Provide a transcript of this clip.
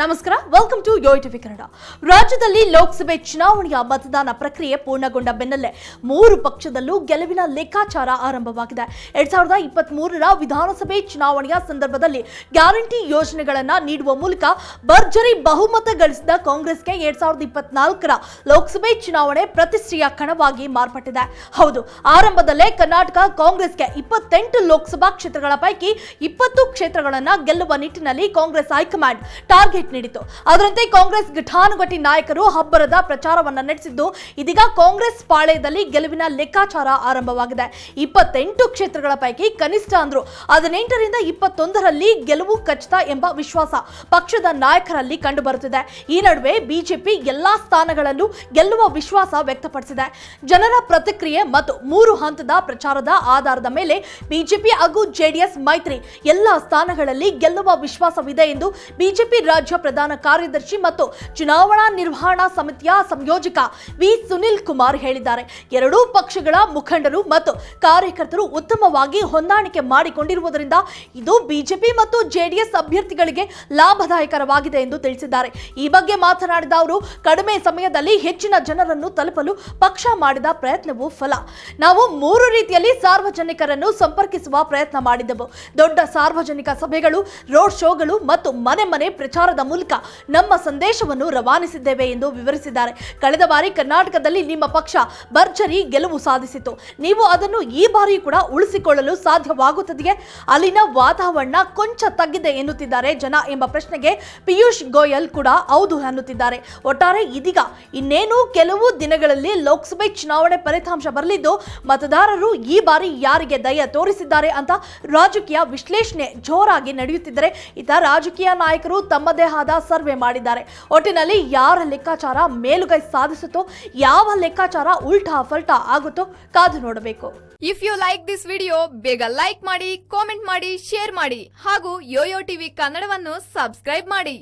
ನಮಸ್ಕಾರ welcome to yo TV Kannada. ರಾಜ್ಯದಲ್ಲಿ ಲೋಕಸಭೆ ಚುನಾವಣೆಯ ಮತದಾನ ಪ್ರಕ್ರಿಯೆ ಪೂರ್ಣಗೊಂಡ ಬೆನ್ನಲ್ಲೇ ಮೂರು ಪಕ್ಷದಲ್ಲೂ ಗೆಲುವಿನ ಲೆಕ್ಕಾಚಾರ ಆರಂಭವಾಗಿದೆ. ಎರಡ್ ಸಾವಿರದ ಇಪ್ಪತ್ತ್ ಮೂರರ ವಿಧಾನಸಭೆ ಚುನಾವಣೆಯ ಸಂದರ್ಭದಲ್ಲಿ ಗ್ಯಾರಂಟಿ ಯೋಜನೆಗಳನ್ನು ನೀಡುವ ಮೂಲಕ ಭರ್ಜರಿ ಬಹುಮತ ಗಳಿಸಿದ ಕಾಂಗ್ರೆಸ್ಗೆ ಎರಡ್ ಸಾವಿರದ ಇಪ್ಪತ್ನಾಲ್ಕರ ಲೋಕಸಭೆ ಚುನಾವಣೆ ಪ್ರತಿಷ್ಠೆಯ ಕಣವಾಗಿ ಮಾರ್ಪಟ್ಟಿದೆ. ಹೌದು, ಆರಂಭದಲ್ಲೇ ಕರ್ನಾಟಕ ಕಾಂಗ್ರೆಸ್ಗೆ ಇಪ್ಪತ್ತೆಂಟು ಲೋಕಸಭಾ ಕ್ಷೇತ್ರಗಳ ಪೈಕಿ ಇಪ್ಪತ್ತು ಕ್ಷೇತ್ರಗಳನ್ನು ಗೆಲ್ಲುವ ನಿಟ್ಟಿನಲ್ಲಿ ಕಾಂಗ್ರೆಸ್ ಹೈಕಮಾಂಡ್ ಟಾರ್ಗೆಟ್ ನೀಡಿತು ಅದರಂತೆ ಕಾಂಗ್ರೆಸ್ ಘಟಾನುಘಟಿ ನಾಯಕರು ಹಬ್ಬರದ ಪ್ರಚಾರವನ್ನ ನಡೆಸಿದ್ದು, ಇದೀಗ ಕಾಂಗ್ರೆಸ್ ಪಾಳೆಯದಲ್ಲಿ ಗೆಲುವಿನ ಲೆಕ್ಕಾಚಾರ ಆರಂಭವಾಗಿದೆ. ಇಪ್ಪತ್ತೆಂಟು ಕ್ಷೇತ್ರಗಳ ಪೈಕಿ ಕನಿಷ್ಠ ಅಂದ್ರು. ಹದಿನೆಂಟರಿಂದ ಇಪ್ಪತ್ತೊಂದರಲ್ಲಿ ಗೆಲುವು ಖಚಿತ ಎಂಬ ವಿಶ್ವಾಸ ಪಕ್ಷದ ನಾಯಕರಲ್ಲಿ ಕಂಡುಬರುತ್ತಿದೆ. ಈ ನಡುವೆ ಬಿಜೆಪಿ ಎಲ್ಲಾ ಸ್ಥಾನಗಳಲ್ಲೂ ಗೆಲ್ಲುವ ವಿಶ್ವಾಸ ವ್ಯಕ್ತಪಡಿಸಿದೆ. ಜನರ ಪ್ರತಿಕ್ರಿಯೆ ಮತ್ತು ಮೂರು ಹಂತದ ಪ್ರಚಾರದ ಆಧಾರದ ಮೇಲೆ ಬಿಜೆಪಿ ಹಾಗೂ ಜೆಡಿಎಸ್ ಮೈತ್ರಿ ಎಲ್ಲಾ ಸ್ಥಾನಗಳಲ್ಲಿ ಗೆಲ್ಲುವ ವಿಶ್ವಾಸವಿದೆ ಎಂದು ಬಿಜೆಪಿ ರಾಜ್ಯ ಪ್ರಧಾನ ಕಾರ್ಯದರ್ಶಿ ಮತ್ತು ಚುನಾವಣಾ ನಿರ್ವಹಣಾ ಸಮಿತಿಯ ಸಂಯೋಜಕ ವಿ. ಸುನಿಲ್ ಕುಮಾರ್ ಹೇಳಿದ್ದಾರೆ. ಎರಡೂ ಪಕ್ಷಗಳ ಮುಖಂಡರು ಮತ್ತು ಕಾರ್ಯಕರ್ತರು ಉತ್ತಮವಾಗಿ ಹೊಂದಾಣಿಕೆ ಮಾಡಿಕೊಂಡಿರುವುದರಿಂದ ಇದು ಬಿಜೆಪಿ ಮತ್ತು ಜೆಡಿಎಸ್ ಅಭ್ಯರ್ಥಿಗಳಿಗೆ ಲಾಭದಾಯಕರವಾಗಿದೆ ಎಂದು ತಿಳಿಸಿದ್ದಾರೆ. ಈ ಬಗ್ಗೆ ಮಾತನಾಡಿದ ಅವರು, ಕಡಿಮೆ ಸಮಯದಲ್ಲಿ ಹೆಚ್ಚಿನ ಜನರನ್ನು ತಲುಪಲು ಪಕ್ಷ ಮಾಡಿದ ಪ್ರಯತ್ನವು ಫಲ. ನಾವು ಮೂರು ರೀತಿಯಲ್ಲಿ ಸಾರ್ವಜನಿಕರನ್ನು ಸಂಪರ್ಕಿಸುವ ಪ್ರಯತ್ನ ಮಾಡಿದ್ದೆವು ದೊಡ್ಡ ಸಾರ್ವಜನಿಕ ಸಭೆಗಳು, ರೋಡ್ ಶೋಗಳು ಮತ್ತು ಮನೆ ಮನೆ ಪ್ರಚಾರದ ಮೂಲಕ ನಮ್ಮ ಸಂದೇಶವನ್ನು ರವಾನಿಸಿದ್ದೇವೆ ಎಂದು ವಿವರಿಸಿದ್ದಾರೆ. ಕಳೆದ ಬಾರಿ ಕರ್ನಾಟಕದಲ್ಲಿ ನಿಮ್ಮ ಪಕ್ಷ ಭರ್ಜರಿ ಗೆಲುವು ಸಾಧಿಸಿತು. ನೀವು ಅದನ್ನು ಈ ಬಾರಿ ಕೂಡ ಉಳಿಸಿಕೊಳ್ಳಲು ಸಾಧ್ಯವಾಗುತ್ತದೆಯೇ? ಅಲ್ಲಿನ ವಾತಾವರಣ ಕೊಂಚ ತಗ್ಗಿದೆ ಎನ್ನುತ್ತಿದ್ದಾರೆ ಜನ ಎಂಬ ಪ್ರಶ್ನೆಗೆ ಪಿಯೂಷ್ ಗೋಯಲ್ ಕೂಡ ಹೌದು ಅನ್ನುತ್ತಿದ್ದಾರೆ. ಒಟ್ಟಾರೆ ಇದೀಗ ಇನ್ನೇನು ಕೆಲವು ದಿನಗಳಲ್ಲಿ ಲೋಕಸಭೆ ಚುನಾವಣೆ ಫಲಿತಾಂಶ ಬರಲಿದ್ದು, ಮತದಾರರು ಈ ಬಾರಿ ಯಾರಿಗೆ ದಯ ತೋರಿಸಿದ್ದಾರೆ ಅಂತ ರಾಜಕೀಯ ವಿಶ್ಲೇಷಣೆ ಜೋರಾಗಿ ನಡೆಯುತ್ತಿದ್ದರೆ ಇತ ರಾಜಕೀಯ ನಾಯಕರು ತಮ್ಮದೇ ಆದ ಸರ್ವೆ ಮಾಡಿದ್ದಾರೆ. ಒಟ್ಟಿನಲ್ಲಿ ಯಾರ ಲೆಕ್ಕಾಚಾರ ಮೇಲುಗೈ ಸಾಧಿಸುತ್ತೋ, ಯಾವ ಲೆಕ್ಕಾಚಾರ ಉಲ್ಟಾ ಫಲ್ಟಾ ಆಗುತ್ತೋ ಕಾದು ನೋಡಬೇಕು. If you like this video ಬೇಗ ಲೈಕ್ ಮಾಡಿ ಕಾಮೆಂಟ್ ಮಾಡಿ ಶೇರ್ ಮಾಡಿ ಹಾಗೂ ಯೋಯೋ ಟಿವಿ ಕನ್ನಡವನ್ನು ಸಬ್ಸ್ಕ್ರೈಬ್ ಮಾಡಿ.